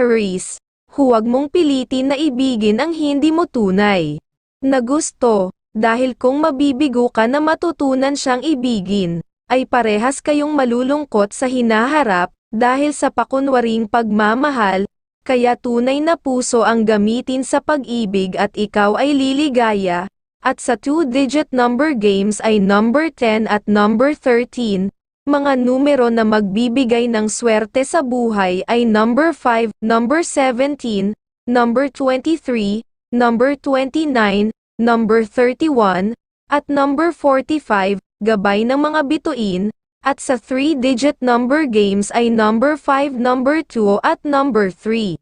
Aries, huwag mong pilitin na ibigin ang hindi mo tunay na gusto, dahil kung mabibigo ka na matutunan siyang ibigin, ay parehas kayong malulungkot sa hinaharap, dahil sa pakunwaring pagmamahal, kaya tunay na puso ang gamitin sa pag-ibig at ikaw ay liligaya, at sa two-digit number games ay number 10 at number 13, mga numero na magbibigay ng swerte sa buhay ay number 5, number 17, number 23, number 29, number 31, at number 45, gabay ng mga bituin, at sa 3-digit number games ay number 5, number 2 at number 3.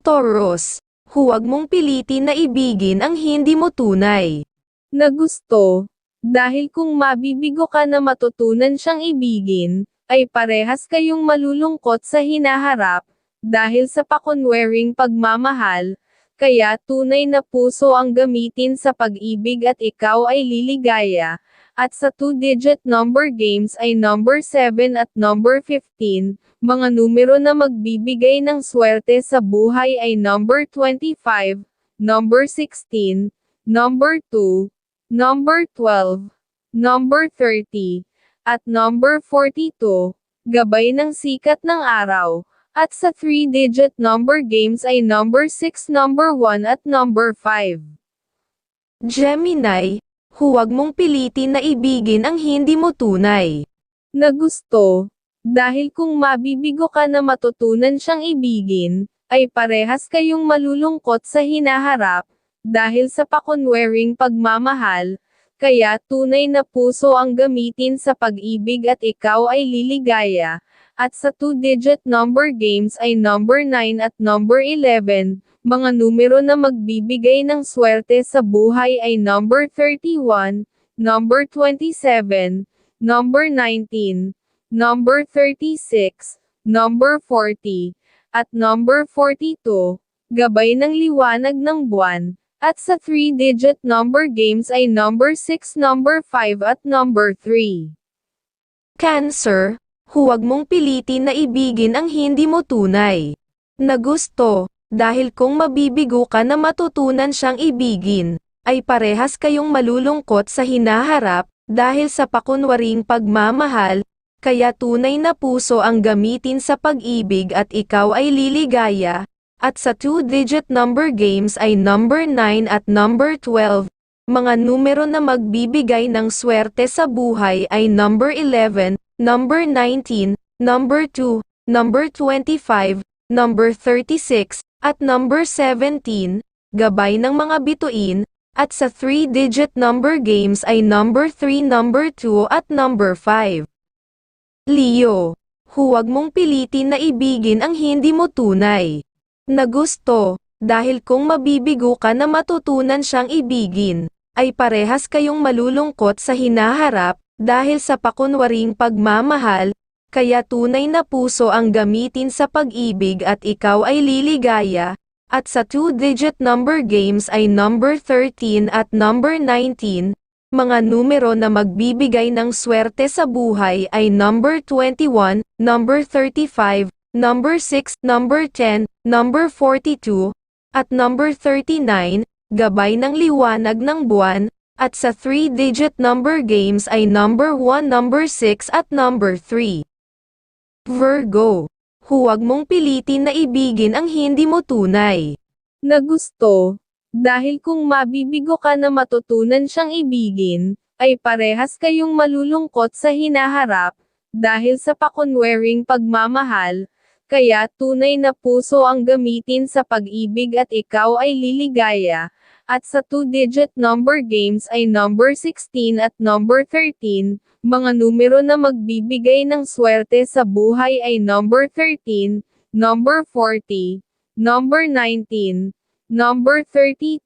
Taurus, huwag mong pilitin na ibigin ang hindi mo tunay na gusto, dahil kung mabibigo ka na matutunan siyang ibigin, ay parehas kayong malulungkot sa hinaharap, dahil sa pakunwering pagmamahal, kaya tunay na puso ang gamitin sa pag-ibig at ikaw ay liligaya, at sa two-digit number games ay number 7 at number 15, mga numero na magbibigay ng swerte sa buhay ay number 25, number 16, number 2, number 12, number 30, at number 42, gabay ng sikat ng araw, at sa 3-digit number games ay number 6, number 1 at number 5. Gemini, huwag mong pilitin na ibigin ang hindi mo tunay na gusto, dahil kung mabibigo ka na matutunan siyang ibigin, ay parehas kayong malulungkot sa hinaharap, dahil sa pakunwering pagmamahal, kaya tunay na puso ang gamitin sa pag-ibig at ikaw ay liligaya, at sa two-digit number games ay number 9 at number 11, mga numero na magbibigay ng swerte sa buhay ay number 31, number 27, number 19, number 36, number 40, at number 42, gabay ng liwanag ng buwan, at sa 3-digit number games ay number 6, number 5 at number 3. Cancer, huwag mong pilitin na ibigin ang hindi mo tunay na gusto, dahil kung mabibigo ka na matutunan siyang ibigin, ay parehas kayong malulungkot sa hinaharap, dahil sa pakunwaring pagmamahal, kaya tunay na puso ang gamitin sa pag-ibig at ikaw ay liligaya, at sa two-digit number games ay number 9 at number 12, mga numero na magbibigay ng swerte sa buhay ay number 11, number 19, number 2, number 25, number 36, at number 17, gabay ng mga bituin, at sa 3-digit number games ay number 3, number 2 at number 5. Leo, huwag mong pilitin na ibigin ang hindi mo tunay na gusto, dahil kung mabibigo ka na matutunan siyang ibigin, ay parehas kayong malulungkot sa hinaharap, dahil sa pakunwaring pagmamahal, kaya tunay na puso ang gamitin sa pag-ibig at ikaw ay liligaya, at sa two-digit number games ay number 13 at number 19, mga numero na magbibigay ng swerte sa buhay ay number 21, number 35, number 6, number 10, number 42, at number 39, gabay ng liwanag ng buwan, at sa 3-digit number games ay number 1, number 6 at number 3. Virgo, huwag mong pilitin na ibigin ang hindi mo tunay na gusto, dahil kung mabibigo ka na matutunan siyang ibigin, ay parehas kayong malulungkot sa hinaharap, dahil sa pakunwering pagmamahal, kaya tunay na puso ang gamitin sa pag-ibig at ikaw ay liligaya, at sa two-digit number games ay number 16 at number 13, mga numero na magbibigay ng swerte sa buhay ay number 13, number 40, number 19, number 32,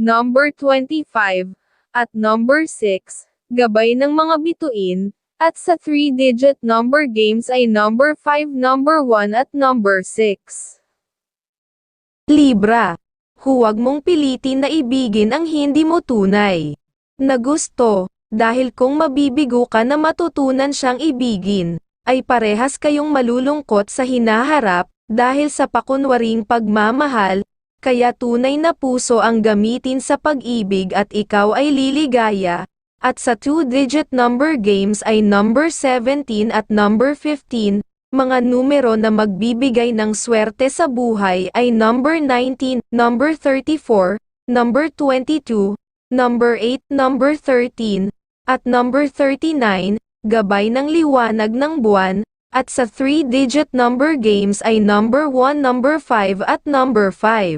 number 25, at number 6, gabay ng mga bituin, at sa 3-digit number games ay number 5, number 1 at number 6. Libra huwag mong pilitin na ibigin ang hindi mo tunay na gusto, dahil kung mabibigo ka na matutunan siyang ibigin, ay parehas kayong malulungkot sa hinaharap, dahil sa pakunwaring pagmamahal, kaya tunay na puso ang gamitin sa pag-ibig at ikaw ay liligaya, at sa two-digit number games ay number 17 at number 15, mga numero na magbibigay ng swerte sa buhay ay number 19, number 34, number 22, number 8, number 13, at number 39, gabay ng liwanag ng buwan, at sa three-digit number games ay number 1, number 5 at number 5.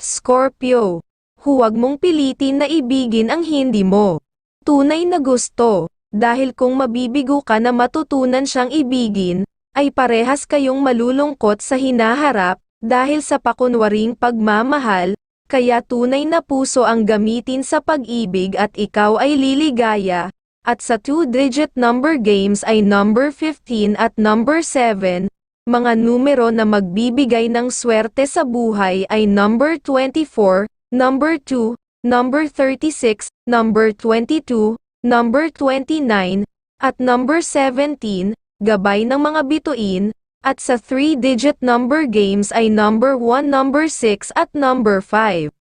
Scorpio, huwag mong pilitin na ibigin ang hindi mo. Tunay na gusto, dahil kung mabibigo ka na matutunan siyang ibigin, ay parehas kayong malulungkot sa hinaharap, dahil sa pakunwaring pagmamahal, kaya tunay na puso ang gamitin sa pag-ibig at ikaw ay liligaya, at sa two-digit number games ay number 15 at number 7, mga numero na magbibigay ng swerte sa buhay ay number 24, number 2, number 36, number 22, number 29, at number 17, gabay ng mga bituin, at sa 3-digit number games ay number 1, number 6 at number 5.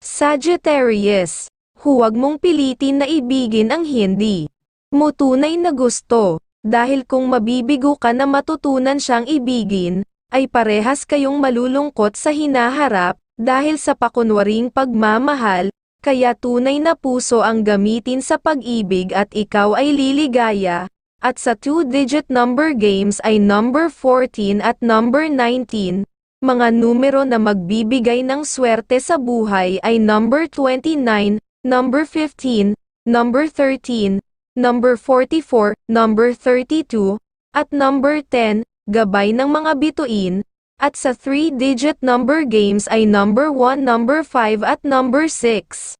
Sagittarius, huwag mong pilitin na ibigin ang hindi mo tunay na gusto, dahil kung mabibigo ka na matutunan siyang ibigin, ay parehas kayong malulungkot sa hinaharap, dahil sa pakunwaring pagmamahal, kaya tunay na puso ang gamitin sa pag-ibig at ikaw ay liligaya, at sa two-digit number games ay number 14 at number 19, mga numero na magbibigay ng swerte sa buhay ay number 29, number 15, number 13, number 44, number 32, at number 10, gabay ng mga bituin, at sa 3-digit number games ay number 1, number 5 at number 6.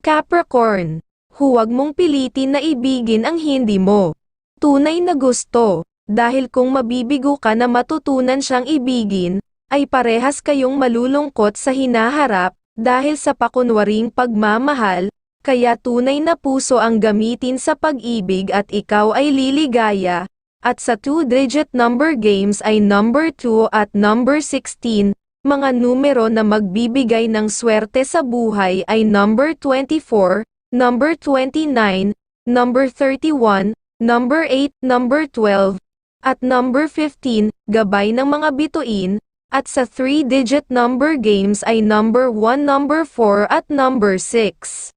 Capricorn, huwag mong pilitin na ibigin ang hindi mo. Tunay na gusto, dahil kung mabibigo ka na matutunan siyang ibigin, ay parehas kayong malulungkot sa hinaharap, dahil sa pakunwaring pagmamahal, kaya tunay na puso ang gamitin sa pag-ibig at ikaw ay liligaya, at sa two-digit number games ay number 2 at number 16, mga numero na magbibigay ng swerte sa buhay ay number 24, number 29, number 31, number 8, number 12, at number 15, gabay ng mga bituin, at sa 3-digit number games ay number 1, number 4 at number 6.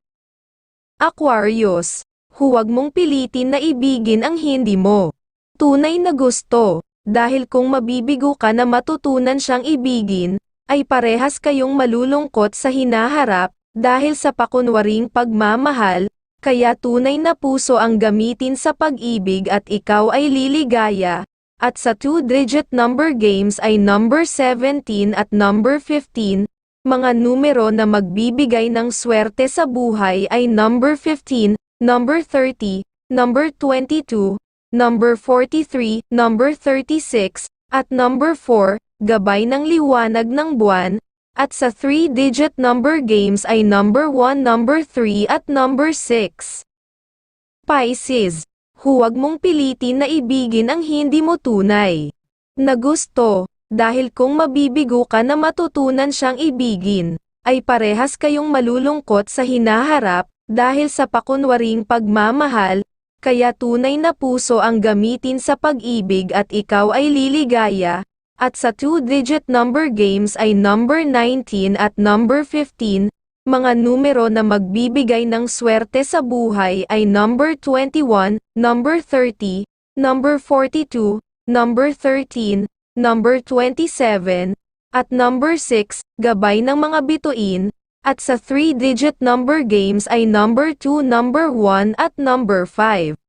Aquarius, huwag mong pilitin na ibigin ang hindi mo. Tunay na gusto, dahil kung mabibigo ka na matutunan siyang ibigin, ay parehas kayong malulungkot sa hinaharap, dahil sa pakunwaring pagmamahal, kaya tunay na puso ang gamitin sa pag-ibig at ikaw ay liligaya, at sa two-digit number games ay number 17 at number 15, mga numero na magbibigay ng swerte sa buhay ay number 15, number 30, number 22, number 43, number 36, at number 4, gabay ng liwanag ng buwan, at sa 3-digit number games ay number 1, number 3 at number 6. Pisces, huwag mong pilitin na ibigin ang hindi mo tunay na gusto, dahil kung mabibigo ka na matutunan siyang ibigin, ay parehas kayong malulungkot sa hinaharap, dahil sa pakunwaring pagmamahal, kaya tunay na puso ang gamitin sa pag-ibig at ikaw ay liligaya, at sa two-digit number games ay number 19 at number 15, mga numero na magbibigay ng swerte sa buhay ay number 21, number 30, number 42, number 13, number 27, at number 6, gabay ng mga bituin, at sa 3-digit number games ay number 2, number 1 at number 5.